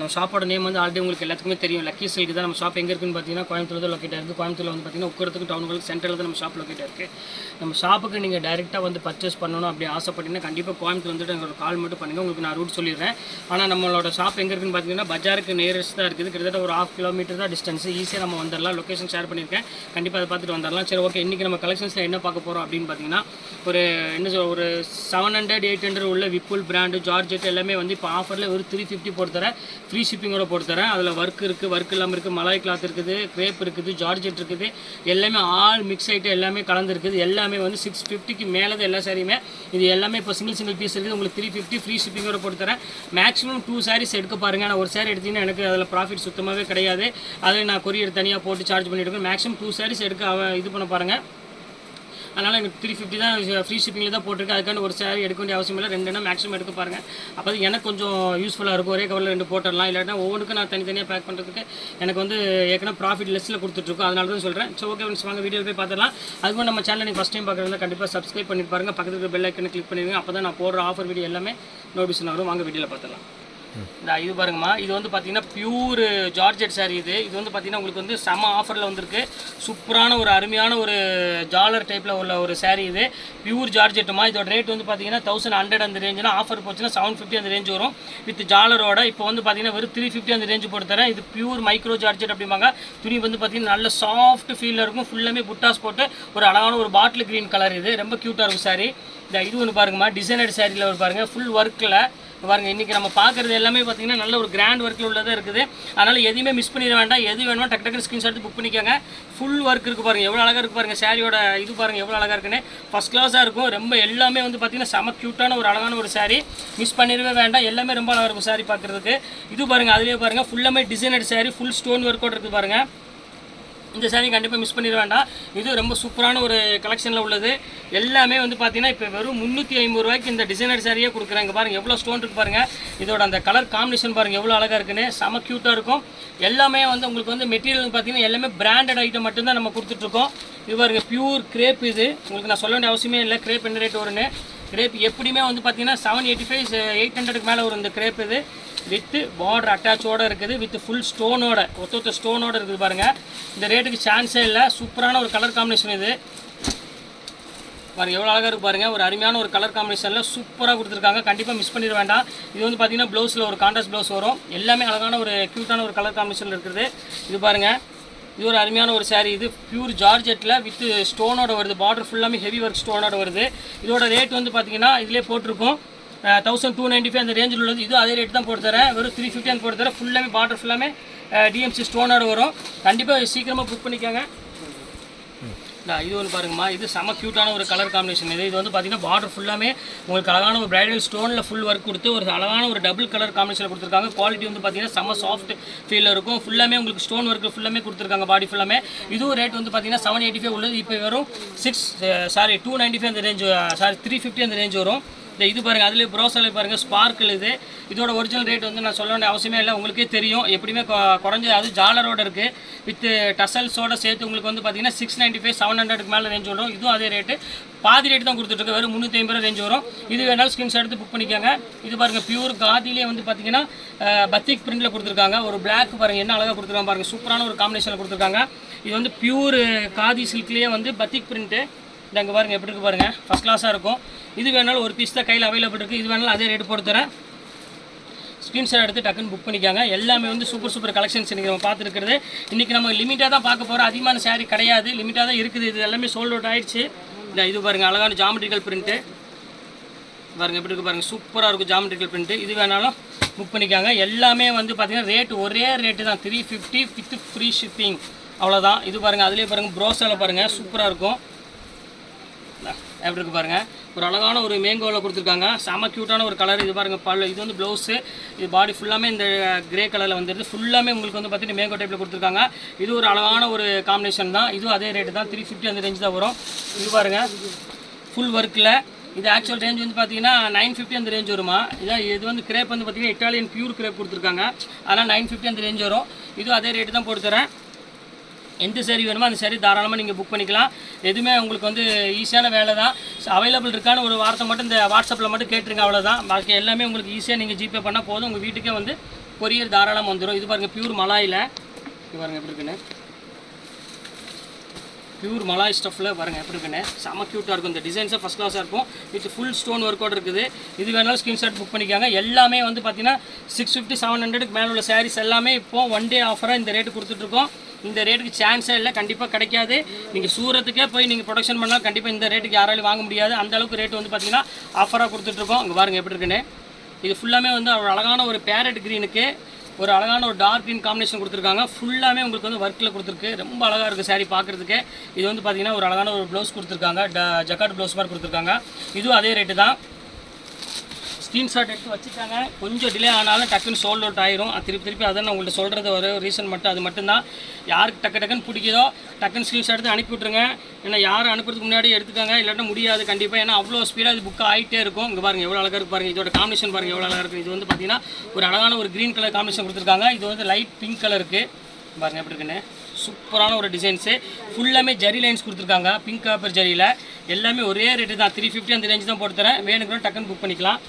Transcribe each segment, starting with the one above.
நம்ம ஷாப்போட நேம் வந்து ஆல்ரெடி உங்களுக்கு எல்லாத்துக்குமே தெரியும். லக்கி சில்க்கு தான் நம்ம ஷாப் எங்கே இருக்குன்னு பார்த்தீங்கன்னா கோயம்புத்தூர் தான் லொக்கேட்டாக இருக்குது கோயம்புத்தூரில் வந்து பார்த்தீங்கன்னா உக்கரத்துக்கு டவுனுக்கு சென்டரில் தான் நம்ம ஷாப் லொக்கேட்டாக இருக்குது நம்ம ஷாப்புக்கு நீங்கள் டேரெக்டாக வந்து பர்ச்சேஸ் பண்ணணும் அப்படி ஆசைப்பட்டீங்கன்னா கண்டிப்பாக கோயம்புத்தூர் வந்துட்டு எனக்கு கால் மட்டும் பண்ணுங்கள் உங்களுக்கு நான் ரூட் சொல்லிடுறேன். ஆனால் நம்மளோட ஷாப் எங்கே இருக்குன்னு பார்த்தீங்கன்னா பஜாருக்கு நியரஸ்ட் தான் இருக்குது. கிட்டத்தட்ட ஒரு ஹாஃப் கிலோமீட்டர் தான் டிஸ்டன்ஸ் ஈஸியாக நம்ம வந்துடலாம். லொக்கேஷன் ஷேர் பண்ணியிருக்கேன். கண்டிப்பாக அதை பார்த்துட்டு வந்துடலாம். சரி ஓகே இன்றைக்கி நம்ம கலெக்ஷன்ஸில் என்ன பார்க்க போகிறோம் அப்படின்னு பார்த்தீங்கன்னா ஒரு என்ன சொல் ஒரு செவன் ஹண்ட்ரட் எயிட் ஹண்ட்ரட் உள்ள விப்புல் பிராண்டு ஜார்ஜெட் எல்லாமே வந்து இப்போ ஆஃபரில் ஒரு த்ரீ ஃபிஃப்டி போட்டு தரேன். ஃப்ரீ ஷிப்பிங்கோட போட்டு தரேன். அதில் ஒர்க் இருக்குது ஒர்க் இல்லாமல் இருக்குது மலாய் கிளாத் இருக்குது கிரேப் இருக்குது ஜார்ஜெட் இருக்குது. எல்லாமே ஆல் மிக்ஸ் ஐட்டம் எல்லாமே கலந்துருக்குது. எல்லாமே வந்து சிக்ஸ் ஃபிஃப்டிக்கு மேலே தான் எல்லா சாரியுமே இது எல்லாமே இப்போ சிங்கிள் சிங்கிள் பீஸ் இருக்குது. உங்களுக்கு த்ரீ ஃபிஃப்டி ஃப்ரீ ஷிப்பிங்கோட போட்டு தரேன். மேக்ஸிமம் டூ சாரீஸ் எடுக்க பாருங்கள் நான் ஒரு சாரி எடுத்தீங்கன்னா எனக்கு அதில் ப்ராஃபிட் சுத்தமாகவே கிடையாது. அதை நான் கொரியர் தனியாக போட்டு சார்ஜ் பண்ணிட்டு மேக்ஸிமம் டூ சாரீஸ் எடுக்க இது பண்ண பாருங்கள் அதனால் எனக்கு த்ரீ ஃபிஃப்டி தான் ஃப்ரீ ஷிப்பிங்கில் தான் போட்டிருக்கு. அதுக்கான ஒரு சேரீ எடுக்க வேண்டிய அவசியம் இல்லை. ரெண்டு மேக்ஸிமம் எடுக்க பாருங்கள் அப்போ அது எனக்கு கொஞ்சம் யூஸ்ஃபுல்லாக இருக்கும். ஒரே கவரில் ரெண்டு போட்டுடலாம். இல்லாட்டினா ஒவ்வொன்றுக்கும் நான் தனித்தனியாக பேக் பண்ணுறதுக்கு எனக்கு வந்து ஏற்கனவே ப்ராஃபிட் லெஸ்ஸில் கொடுத்துட்ருக்கோம் அதனால தான் சொல்கிறேன் ஸோ ஓகே ஃப்ரெண்ட்ஸ் வாங்க வீடியோ போய் பார்த்துடலாம். அதுவும் நம்ம சேனல் நீங்கள் ஃபஸ்ட் டைம் பார்க்குறதா கண்டிப்பாக சப்ஸ்கிரைப் பண்ணி பாருங்கள் பக்கத்தில் இருக்க பெல் ஐக்கனை கிளிக் பண்ணிடுங்க. அப்போ தான் நான் போடுற ஆஃபர் வீடியோ எல்லாமே நோட்டிஃபிகேஷன் வரும். வாங்க வீடியோவில் பார்த்துடலாம். இந்த இது பாருங்கம்மா இது வந்து பார்த்தீங்கன்னா பியூர் ஜார்ஜெட் சாரீ இது. இது வந்து பார்த்தீங்கன்னா உங்களுக்கு வந்து செம ஆஃபரில் வந்திருக்கு. சூப்பரான ஒரு அருமையான ஒரு ஜாலர் டைப்பில் உள்ள ஒரு சாரீ இது. பியூர் ஜார்ஜெட்டுமா இதோட ரேட் வந்து பார்த்தீங்கன்னா தௌசண்ட் ஹண்ட்ரட் அந்த ரேஞ்சுனா ஆஃபர் போச்சுன்னா செவன் ஃபிஃப்டி அந்த ரேஞ்ச் வரும். வித் ஜாலரோட இப்போ வந்து பார்த்தீங்கன்னா வெறும் த்ரீ ஃபிஃப்டி அந்த ரேஞ்சு போட்டு தரேன். இது பியூர் மைக்ரோ ஜார்ஜெட் அப்படிம்பாங்க. துணி வந்து பார்த்தீங்கன்னா நல்ல சாஃப்ட் ஃபீலில் இருக்கும். ஃபுல்லாமே புட்டாஸ் போட்டு ஒரு அழகான ஒரு பாட்டில் க்ரீன் கலர் இது. ரொம்ப க்யூட்டாக இருக்கும் saree. இந்த இது ஒன்று பாருங்கம்மா டிசைனர் சாரியில் ஒரு பாருங்கள் ஃபுல் ஒர்க்கில் பாருங்க இன்றைக்கி நம்ம பார்க்குறது எல்லாமே பார்த்தீங்கன்னா நல்ல ஒரு கிராண்ட் ஒர்க்கில் உள்ளதாக இருக்குது. அதனால் எதுவுமே மிஸ் பண்ணிட வேண்டாம். எது வேணுமோ டக்கு டக்கு ஸ்க்ரீன்ஷாட் எடுத்து புக் பண்ணிக்கோங்க. ஃபுல் ஒர்க் இருக்குது பாருங்கள் எவ்வளோ அழகாக இருக்குது பாருங்கள் சாரியோட இது பாருங்கள் எவ்வளோ அழகாக இருக்குன்னு. ஃபஸ்ட் கிளாஸாக இருக்கும். ரொம்ப எல்லாமே வந்து பார்த்திங்கன்னா செம க்யூட்டான ஒரு அழகான ஒரு சாரி மிஸ் பண்ணிடவே வேண்டாம். எல்லாமே ரொம்ப அழகாக இருக்கும் சாரி பார்க்குறதுக்கு. இது பாருங்கள் அதுலேயே பாருங்கள் ஃபுல்லாமே டிசைனட் சாரி ஃபுல் ஸ்டோன் ஒர்க்கோடு இருக்குது பாருங்கள் இந்த சாரீ கண்டிப்பாக மிஸ் பண்ணிட வேண்டாம். இது ரொம்ப சூப்பரான ஒரு கலெக்ஷனில் உள்ளது. எல்லாமே வந்து பார்த்தீங்கன்னா இப்போ வெறும் முந்நூற்றி ஐம்பது ரூபாய்க்கு இந்த டிசைனர் சாரியே கொடுக்குறாங்க. பாருங்கள் எவ்வளோ ஸ்டோன் இருக்கு பாருங்கள் இதோட அந்த கலர் காம்பினேஷன் பாருங்கள் எவ்வளோ அழகாக இருக்குன்னு. செம க்யூட்டாக இருக்கும். எல்லாமே வந்து உங்களுக்கு வந்து மெட்டீரியல் பார்த்தீங்கன்னா எல்லாமே பிராண்டட் ஐட்டம் மட்டும்தான் நம்ம கொடுத்துட்ருக்கோம் இது பாருங்க பியூர் கிரேப் இது. உங்களுக்கு நான் சொல்ல வேண்டிய அவசியமே இல்லை. கிரேப் என்ன ரேட் வரும்னு. கிரேப் எப்படியுமே வந்து பார்த்தீங்கன்னா செவன் எயிட்டி ஃபைவ் எயிட் ஹண்ட்ரடுக்கு மேலே வரும் இந்த கிரேப் இது. வித்து பார்டர் அட்டாச்சோட இருக்குது வித் ஃபுல் ஸ்டோனோட ஒத்த ஒத்த ஸ்டோனோடு இருக்குது பாருங்கள் இந்த ரேட்டுக்கு சான்ஸே இல்லை. சூப்பரான ஒரு கலர் காம்பினேஷன் இது. பாருங்கள் எவ்வளோ அழகாக இருக்கு பாருங்கள் ஒரு அருமையான ஒரு கலர் காம்பினேஷனில் சூப்பராக கொடுத்துருக்காங்க. கண்டிப்பாக மிஸ் பண்ணிட வேண்டாம். இது வந்து பார்த்தீங்கன்னா ப்ளவுஸில் ஒரு கான்ட்ராஸ்ட் ப்ளவுஸ் வரும். எல்லாமே அழகான ஒரு க்யூட்டான ஒரு கலர் காம்பினேஷனில் இருக்குது. இது பாருங்கள் இது ஒரு அருமையான ஒரு saree. இது பியூர் ஜார்ஜெட்டில் வித் ஸ்டோனோட வருது. பார்டர் ஃபுல்லாமே ஹெவி ஒர்க் ஸ்டோனோட வருது. இதோட ரேட் வந்து பார்த்தீங்கன்னா இதிலே போட்டிருக்கோம். தௌசண்ட் டூ நைன்ட்டி ஃபைவ் அந்த ரேஞ்சில் உள்ளது. இது அதே ரேட் தான் போட்டு தரேன் வெறும் த்ரீ ஃபிஃப்டி அந்த போட்டு தரேன் ஃபுல்லாமே பார்டர் ஃபுல்லாமே டிஎம்சி ஸ்டோனோட வரும். கண்டிப்பாக சீக்கிரமாக புக் பண்ணிக்கோங்க. நான் இது ஒன்று பாருங்கம்மா. இது செம க்யூட்டான ஒரு கலர் காம்பினேஷன் இது இது வந்து பார்த்தீங்கன்னா பார்டர் ஃபுல்லாமே உங்களுக்கு அழகான ஒரு பிரைடல் ஸ்டோனில் ஃபுல் ஒர்க் கொடுத்து ஒரு அழகான ஒரு டபுள் கலர் காம்பினேஷனில் கொடுத்துருக்காங்க. குவாலிட்டி வந்து பார்த்தீங்கன்னா செம சாஃப்ட் ஃபீலில் இருக்கும். ஃபுல்லாமே உங்களுக்கு ஸ்டோன் ஒர்க் ஃபுல்லாமே கொடுத்துருக்காங்க பாடி ஃபுல்லாமே இதுவும் ரேட் வந்து பார்த்தீங்கன்னா செவன் எயிட்டி ஃபைவ் உள்ளது. இப்போ வெறும் six sorry two ninety five அந்த ரேஞ்ச் சாரி த்ரீ ஃபிஃப்டி அந்த ரேஞ்ச் வரும். இந்த இது பாருங்கள் அதுலேயே ப்ரோஸில் பாருங்கள் ஸ்பார்க்கிள் இது. இதோட ஒரிஜினல் ரேட் வந்து நான் சொல்ல வேண்டிய அவசியமே இல்லை உங்களுக்கே தெரியும். எப்படியுமே குறைஞ்சது அது ஜாலரோட இருக்குது வித் டசல்ஸோட சேர்த்து உங்களுக்கு வந்து பார்த்தீங்கன்னா சிக்ஸ் நைன்ட்டி ஃபைவ் செவன் ஹண்ட்ரடுக்கு மேலே ரேஞ்ச் வரும். இதுவும் அதே ரேட்டு பாதி ரேட் தான் கொடுத்துட்ருக்கு வெறும் முந்நூற்றி ஐம்பது ரேஞ்ச் வரும். இது வேணாலும் ஸ்கிரீன்ஷாட் எடுத்து புக் பண்ணிக்கோங்க. இது பாருங்கள் பியூர் காதிலே வந்து பார்த்தீங்கன்னா பத்திக் பிரிண்டில் கொடுத்துருக்காங்க. ஒரு பிளாக் பாருங்கள் என்ன அழகாக கொடுத்துருக்காங்க பாருங்கள் சூப்பரான ஒரு காம்பினேஷனில் கொடுத்துருக்காங்க. இது வந்து பியூர் காதி சில்க்லேயே வந்து பத்திக் பிரிண்ட்டு இந்த அங்கே பாருங்கள் எப்படி இருக்கு பாருங்கள் ஃபஸ்ட் கிளாஸாக இருக்கும். இது வேணாலும் ஒரு பீஸ் தான் கையில் அவைலபிள் இருக்குது இது வேணாலும் அதே ரேட் போட்டு தரேன். ஸ்க்ரீன்ஷாட் எடுத்து டக்குன்னு புக் பண்ணிக்காங்க. எல்லாமே வந்து சூப்பர் சூப்பர் கலெக்ஷன்ஸ் இன்றைக்கி நம்ம பார்த்துருக்கிறது. இன்றைக்கி நம்ம லிமிட்டாக தான் பார்க்க போகிறோம் அதிகமான saree கிடையாது. லிமிட்டாக தான் இருக்குது. இது எல்லாமே சோல்ட் அவுட் ஆயிடுச்சு. இந்த இது பாருங்கள் அழகான ஜாமெட்ரிக்கல் பிரிண்ட்டு பாருங்கள் எப்படி இருக்குது பாருங்கள் சூப்பராக இருக்கும் ஜாமெட்ரிக்கல் பிரிண்ட்டு இது வேணாலும் புக் பண்ணிக்காங்க. எல்லாமே வந்து பார்த்தீங்கன்னா ரேட் ஒரே ரேட்டு தான். Three fifty with free shipping அவ்வளோதான் இது பாருங்கள் அதுலேயே பாருங்கள் ப்ரோஸாவில் பாருங்கள் சூப்பராக இருக்கும். எப்படி இருக்கு பாருங்க? ஒரு அழகான ஒரு மேங்கோவில் கொடுத்துருக்காங்க. செம க்யூட்டான ஒரு கலர் இது பாருங்க பல இது வந்து ப்ளவுஸு இது பாடி ஃபுல்லாமே இந்த கிரே கலரில் வந்துடுது ஃபுல்லாமே உங்களுக்கு வந்து பார்த்தீங்கன்னா மேங்கோ டைப்பில் கொடுத்துருக்காங்க. இது ஒரு அழகான ஒரு காம்பினேஷன் தான். இதுவும் அதே ரேட்டு தான். த்ரீ ஃபிஃப்டி அந்த ரேஞ்ச் தான் வரும். இது பாருங்க. ஃபுல் ஒர்க்கில் இது ஆக்சுவல் ரேஞ்ச் வந்து பார்த்தீங்கன்னா நைன் ஃபிஃப்டி அந்த ரேஞ்ச் வருமா? இதான் இது வந்து கிரேப் வந்து பார்த்தீங்கன்னா இட்டாலியன் பியூர் கிரேப் கொடுத்துருக்காங்க. அதனால் நைன் ஃபிஃப்டி அந்த ரேஞ்ச் வரும். இதுவும் அதே ரேட்டு தான் போட்டு தரேன். எந்த சரி வேணுமோ அந்த சரி தாராளமாக நீங்கள் புக் பண்ணிக்கலாம். எதுவுமே உங்களுக்கு வந்து ஈஸியான வேலை தான். அவைலபிள் இருக்கான்னு ஒரு வார்த்தை மட்டும் இந்த வாட்ஸ்அப்பில் மட்டும் கேட்டுருங்க அவ்வளோதான் பாக்கி எல்லாமே உங்களுக்கு ஈஸியாக நீங்கள் ஜிபே பண்ணால் போதும். உங்கள் வீட்டுக்கே வந்து கொரியர் தாராளமாக வந்துடும் இது பாருங்கள் பியூர் மலாயில். இது பாருங்கள் எப்படி இருக்குன்னு. பியூர் மலாய் ஸ்டஃப்பில் பாருங்கள் எப்படி இருக்குன்னு. செம க்யூட்டாக இருக்கும். இந்த டிசைன்ஸாக ஃபஸ்ட் கிளாஸாக இருக்கும். வித் ஃபுல் ஸ்டோன் ஒர்க்கோட இருக்குது. இது வேணாலும் ஸ்க்ரீன்ஷாட் புக் பண்ணிக்காங்க. எல்லாமே வந்து பார்த்தீங்கன்னா சிக்ஸ் ஃபிஃப்டி செவன் ஹண்ட்ரடுக்கு மேலே உள்ள சாரீஸ் எல்லாமே இப்போது ஒன் டே ஆஃபராக இந்த ரேட்டு கொடுத்துட்ருக்கோம் இந்த ரேட்டுக்கு சான்ஸே இல்லை கண்டிப்பாக கிடைக்காது. நீங்கள் சூரத்துக்கே போய் நீங்கள் ப்ரொடக்ஷன் பண்ணால் கண்டிப்பாக இந்த ரேட்டுக்கு யாராலும் வாங்க முடியாது. அந்த அளவுக்கு ரேட் வந்து பார்த்தீங்கன்னா ஆஃபராக கொடுத்துட்ருக்கோம் அங்கே பாருங்கள் எப்படி இருக்குன்னு. இது ஃபுல்லாமே வந்து அவ்வளோ அழகான ஒரு பேரட் க்ரீனுக்கு ஒரு அழகான ஒரு டார்க் க்ரீன் காம்பினேஷன் கொடுத்துருக்காங்க. ஃபுல்லாமே உங்களுக்கு வந்து ஒர்க்கில் கொடுத்துருக்கு. ரொம்ப அழகாக இருக்குது saree பார்க்குறதுக்கு. இது வந்து பார்த்தீங்கன்னா ஒரு அழகான ஒரு ப்ளவுஸ் கொடுத்துருக்காங்க. ஜக்காட் ப்ளவுஸ் மாதிரி கொடுத்துருக்காங்க. இதுவும் அதே ரேட்டு தான். ஸ்க்ரீன்ஷாட் எடுத்து வச்சுட்டாங்க. கொஞ்சம் டிலே ஆனாலும் டக்குன்னு சோல்ட் அவுட் ஆயிரும். திருப்பி திருப்பி அதை நான் உங்கள்கிட்ட சொல்கிறது ஒரு ரீசன் மட்டும். அது மட்டும்தான். யாருக்கு டக்கு டக்குன்னு பிடிக்குதோ டக்குன்னு ஸ்க்ரீன்ஷாட் எடுத்து அனுப்பி விட்ருங்க ஏன்னா யாரும் அனுப்புறதுக்கு முன்னாடி எடுத்துக்காங்க. இல்லாட்டா முடியாது கண்டிப்பாக ஏன்னா அவ்வளோ ஸ்பீடாக இது புக் ஆகிட்டே இருக்கும். இங்கே பாருங்கள் எவ்வளோ அழகாக இருக்கு பாருங்கள் இதோட காம்பினேஷன் பாருங்கள் எவ்வளோ அழகாக இருக்குது இது வந்து பார்த்தீங்கன்னா ஒரு அழகான ஒரு க்ரீன் கலர் காம்பினேஷன் கொடுத்துருக்காங்க. இது வந்து லைட் பிங்க் கலருக்கு பாருங்கள் எப்படி இருக்குன்னு. சூப்பரான ஒரு டிசைன்ஸு ஃபுல்லாமே ஜரி லைன்ஸ் கொடுத்துருக்காங்க. பிங்க் காப்பர் ஜரியில் எல்லாமே ஒரே ரேட்டு தான். த்ரீ ஃபிஃப்டி அந்த ரேஞ்ச் தான் போட்டு தரேன். வேணுங்கிறோம் டக்குன்னு புக் பண்ணிக்கலாம்.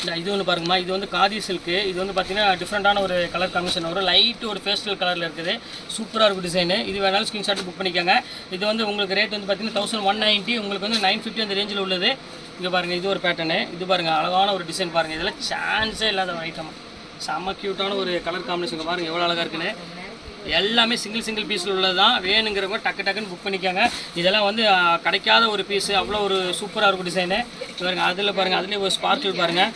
இந்த இது ஒன்று பாருங்கம்மா. இது வந்து காதி சில்க்கு இது வந்து பார்த்தீங்கன்னா டிஃப்ரெண்ட்டான ஒரு கலர் காம்பினேஷன் வரும் லைட் ஒரு பேஸ்டல் கலரில் இருக்குது. சூப்பராக இருக்கும் டிசைனு இது வேணாலும் ஸ்க்ரீன்ஷாட் புக் பண்ணிக்கோங்க. இது வந்து உங்களுக்கு ரேட் வந்து பார்த்தீங்கன்னா தௌசண்ட் ஒன் நைன்ட்டி உங்களுக்கு வந்து நைன் ஃபிஃப்டி அந்த ரேஞ்சில் உள்ளது. இங்கே பாருங்கள் இது ஒரு பேட்டர்னு இது பாருங்கள் அழகான ஒரு டிசைன் பாருங்கள் இதெல்லாம் சான்ஸே இல்லாத ஒரு ஐட்டம் செம்ம க்யூட்டான ஒரு கலர் காம்பினேஷன் பாருங்கள் எவ்வளோ அழகாக இருக்குன்னு. எல்லாமே சிங்கிள் சிங்கிள் பீஸில் உள்ளது தான் வேணுங்கிறவங்க டக்கு டக்குன்னு புக் பண்ணிக்காங்க. இதெல்லாம் வந்து கிடைக்காத ஒரு பீஸு அவ்வளோ ஒரு சூப்பராக இருக்கும் டிசைனு பாருங்கள் அதில் பாருங்கள் அதுலேயே ஒரு ஸ்பார்க்கிள் பாருங்கள்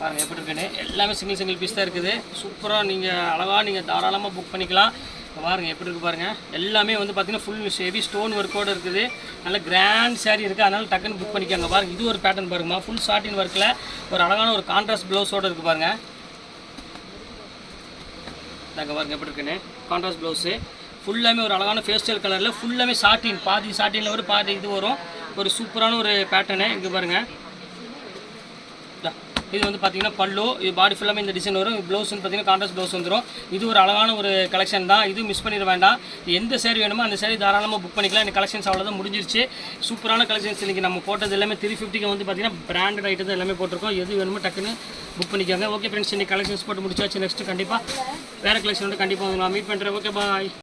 பாருங்கள் எப்படி இருக்குன்னு. எல்லாமே சிங்கிள் சிங்கிள் பீஸ் தான் இருக்குது. சூப்பராக நீங்கள் அழகாக நீங்கள் தாராளமாக புக் பண்ணிக்கலாம். பாருங்கள் எப்படி இருக்குது பாருங்கள் எல்லாமே வந்து பார்த்திங்கன்னா ஃபுல் ஹெவி ஸ்டோன் ஒர்க்கோடு இருக்குது. நல்ல கிராண்ட் saree இருக்குது அதனால் டக்குன்னு புக் பண்ணிக்கோங்க. பாருங்கள் இது ஒரு பேட்டர்ன் பாருங்கம்மா. ஃபுல் ஷார்ட்டின் ஒர்க்கில் ஒரு அழகான ஒரு கான்ட்ராஸ்ட் ப்ளவுஸோடு இருக்குது பாருங்கள் நாங்கள் பாருங்க எப்படி இருக்குன்னு? கான்ட்ராஸ்ட் ப்ளவுஸு ஃபுல்லாமே ஒரு அழகான ஃபேஸ்டல் கலரில் ஃபுல்லாமே சாட்டின் பாதி சாட்டினில் ஒரு பாதி இது வரும். ஒரு சூப்பரான ஒரு பேட்டர்னு இங்கே பாருங்கள் இது வந்து பார்த்தீங்கன்னா பல்லு இது பாடி ஃபுல்லாமே இந்த டிசைன் வரும். ப்ளவுஸ்னு பார்த்தீங்கன்னா கான்ட்ராஸ்ட் ப்ளவுஸ் வந்துடும் இது ஒரு அழகான ஒரு கலெக்ஷன் தான். இது மிஸ் பண்ணிட வேண்டாம். எந்த சேரீ வேணுமோ அந்த சேரீ தாராளமாக புக் பண்ணிக்கலாம். இந்த கலெக்ஷன்ஸ் அவ்வளோதான் முடிஞ்சிருச்சு. சூப்பரான கலெக்ஷன்ஸ் இன்றைக்கி நம்ம போட்டது எல்லாமே த்ரீ ஃபிஃப்டிக்கு வந்து பார்த்தீங்கன்னா பிராண்டட் ஐட்டம் தான் எல்லாமே போட்டிருக்கோம். எது வேணுமோ டக்குன்னு புக் பண்ணிக்கோங்க. ஓகே ஃப்ரெண்ட்ஸ் இன்னைக்கு கலெக்ஷன்ஸ் போட்டு முடிச்சாச்சு. நெக்ஸ்ட் கண்டிப்பாக வேறு கலெக்ஷன் வந்து கண்டிப்பாக நான் மீட் பண்ணுறேன் ஓகே பாய்